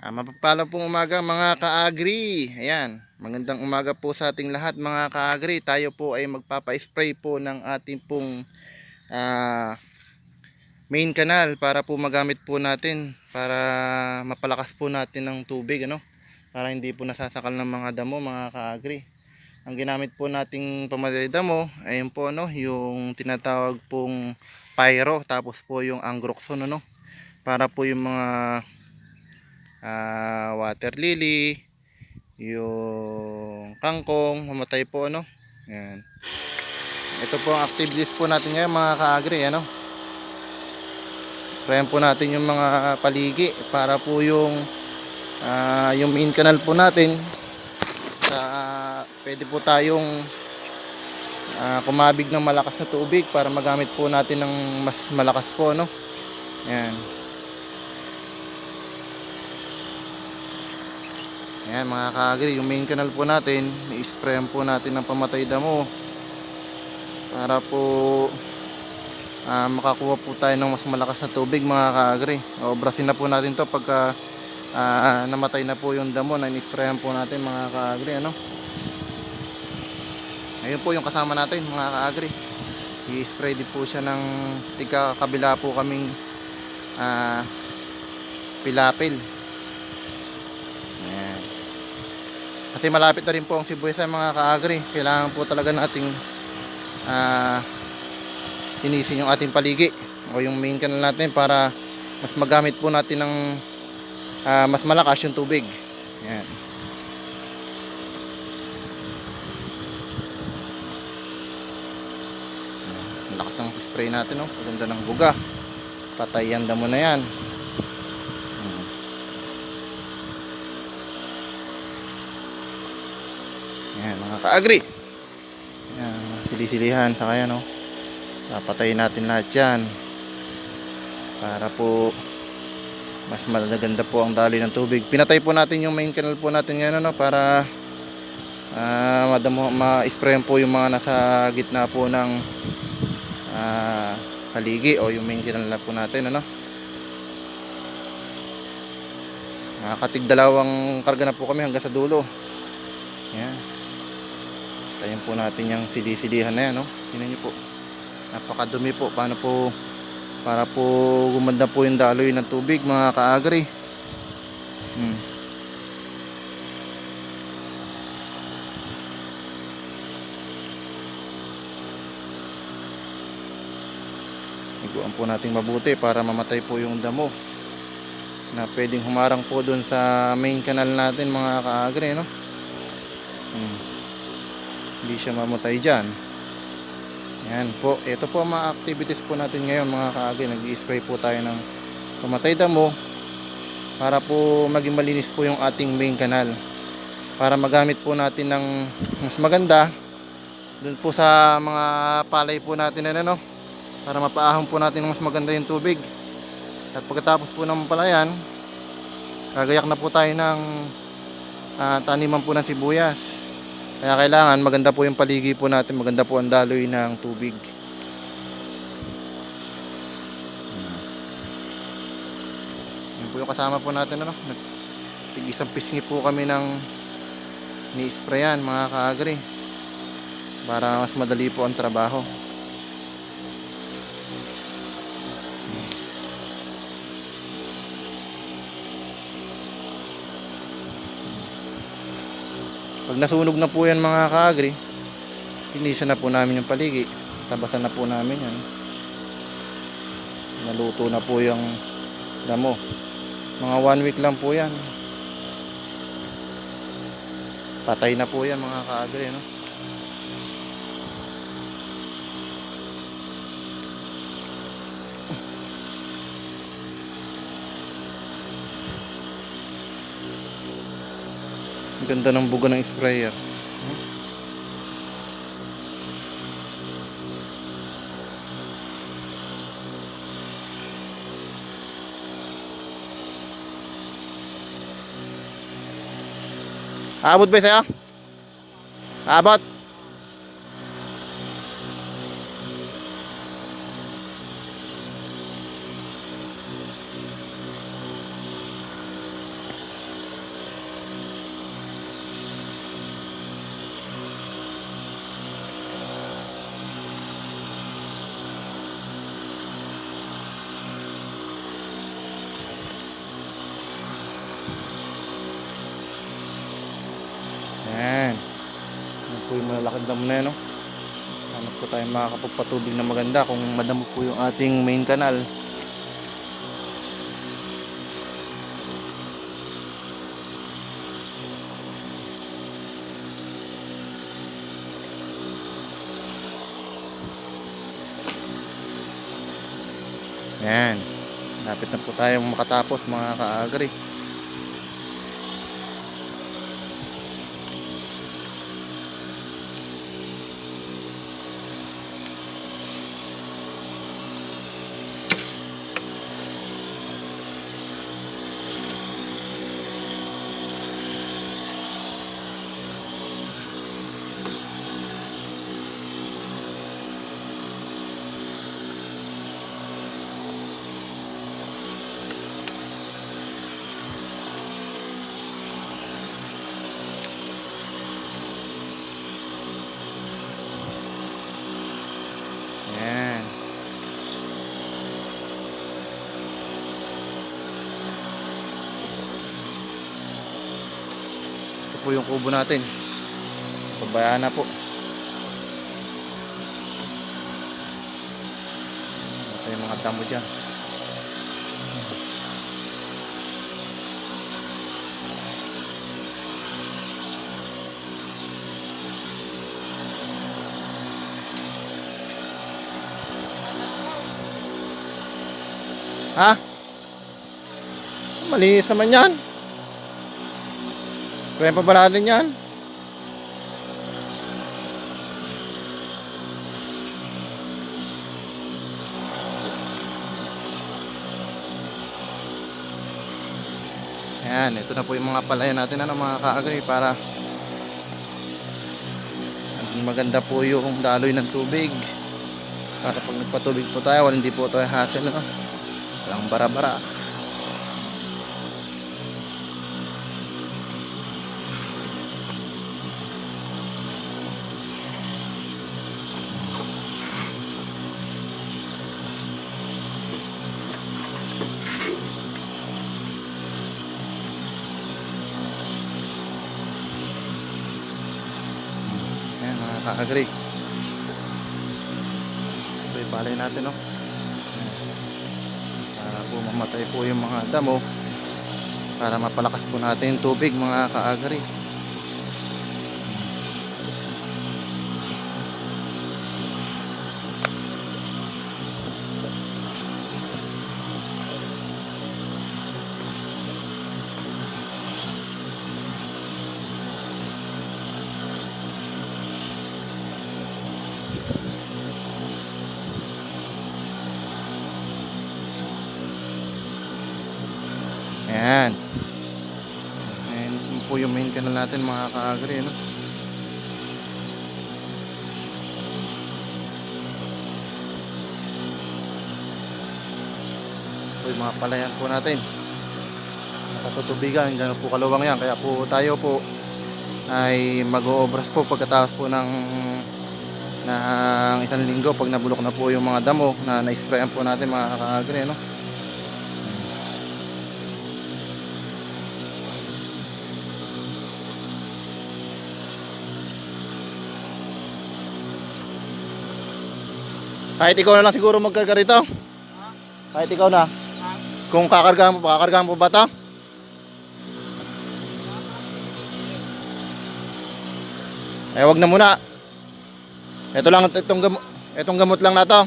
Ah, mapapala pong umaga mga ka-agri. Ayan, magandang umaga po sa ating lahat mga ka-agri. Tayo po ay magpapa-spray po ng ating pong ah, main canal para po magamit po natin para mapalakas po natin ng tubig ano para hindi po nasasakal ng mga damo mga ka-agri. Ang ginamit po nating pamatay damo ayun po no yung tinatawag pong pyro tapos po yung angroxone ano para po yung mga ah, water lily yung kangkong mamatay po ano? Yan ito po ang active list po natin ngayon mga ka-agri ano? Sprayan po natin yung mga paligi para po yung ah, yung main canal po natin. Sa pwede po tayong ah, kumabig ng malakas na tubig para magamit po natin ng mas malakas po no yan Ayan mga kaagri, yung main canal po natin, i-sprayan po natin ng pamatay damo para po ah, makakuha po tayo ng mas malakas na tubig mga kaagri. Obrasin na po natin to pagka ah, namatay na po yung damo na in-sprayan po natin mga kaagri. Ano? Ayun po yung kasama natin mga kaagri. I-spray din po siya ng tika kabila po kaming ah, pilapil. Ayan. Kasi malapit na rin po ang sibuyas sa mga kaagri. Kailangan po talaga nating ah tinisin yung ating paligi o yung main canal natin para mas magamit po natin ng ah, mas malakas yung tubig. Yan. Lakas ng spray natin, no? Maganda ng buga. Patay yan damo na yan. Hmm. Yan, mga ka-agri. Silisilihan sa kaya, no? Papatayin natin lahat yan. Para po mas maganda po ang daloy ng tubig. Pinatay po natin yung main canal po natin ngayon, no? Para ah madamo, ma-sprayan po yung mga nasa gitna po ng ah, haligi o yung main canal na po natin, ano? Nakakatig dalawang karga na po kami hanggang sa dulo. Tayin po natin yung sili-silihan na yan, no? Tingnan niyo po. Napakadumi po. Paano po para po gumanda po yung daloy ng tubig, mga kaagri. Hmm. Iguan po natin mabuti para mamatay po yung damo na pwedeng humarang po dun sa main canal natin mga kaagri no hmm. Hindi siya mamatay dyan. Yan po. Ito po ang mga activities po natin ngayon mga kaagri nag spray po tayo ng pamatay damo para po maging malinis po yung ating main canal. Para magamit po natin ng mas maganda dun po sa mga palay po natin na ano para mapaahon po natin mas maganda yung tubig. At pagkatapos po ng palayan, gagayak na po tayo ng ah, taniman po ng sibuyas. Kaya kailangan maganda po yung paligi po natin, maganda po ang daloy ng tubig. Yan po yung kasama po natin ano. Tig isang pisngi po kami ng ni-sprayan mga kaagri para mas madali po ang trabaho. Pag nasunog na po yan mga kaagri, linisan na po namin yung paligi. Tabasan na po namin yan. Naluto na po yung damo. Mga one week lang po yan. Patay na po yan mga kaagri. No? Ganda ng buga ng sprayer. Abot ba sa'yo? Abot. Po yung malalakad dam na yan, no? Hanap po tayo makakapagpatubig na maganda kung madamo po yung ating main canal. Yan. Lapit na po tayong makatapos mga ka-agri. Po yung kubo natin. Pabayaan na po. Ito yung mga damo dyan. Ha? Malinis naman yan. Kaya pa ba natin yan? Ayan, ito na po yung mga palayan natin ano mga kaagri para maganda po yung daloy ng tubig. Para pag nagpatubig po tayo, wala hindi po tayo hassle ano. Walang bara-bara. Ayan mga ka-agree. Ito yung palay natin no. Para po mamatay po yung mga damo. Para mapalakas po natin yung tubig mga ka-agree. Ayan. Ayan po yung main canal natin mga ka-agri. No? Ito yung mga palayan po natin. Nakatutubigan. Ganun po kaluwang yan. Kaya po tayo po ay mag-oobras po pagkatapos po ng ng isang linggo pag nabulok na po yung mga damo na na-sprayan po natin mga ka-agri. No? Kahit ikaw na lang siguro magkarga rito. Kahit ikaw na. Kung kakargahan mo, kakargahan mo ba ito? Eh, wag na muna. Ito lang, itong, gamot, itong gamot lang na to.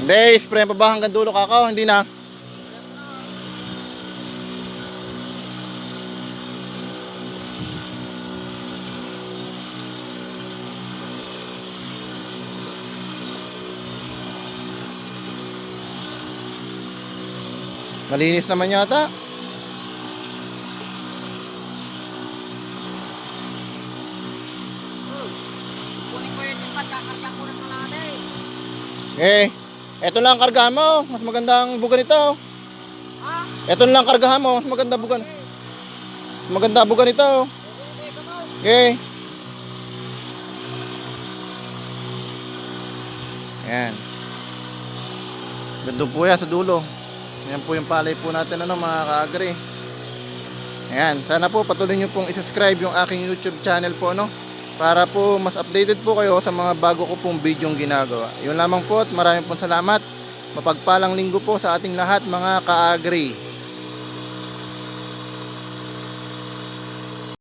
Hindi, spray pa ba hanggang dulo kakao? Hindi na. Malinis naman yata. Eh, eto lang ang kargahan mo. Mas magandang bugan ito. Ha? Eto lang ang kargahan mo. Mas maganda bugan. Mas maganda bugan ito. Hindi ka mo. Okay. Ayan. Ganda po yan sa dulo. Yan po yung palay po natin ano mga kaagri. Ayan, sana po patuloy nyo pong isubscribe yung aking YouTube channel po, no? Para po mas updated po kayo sa mga bago ko pong bidyong ginagawa. Yun lamang po at maraming pong salamat. Mapagpalang linggo po sa ating lahat mga ka-agri.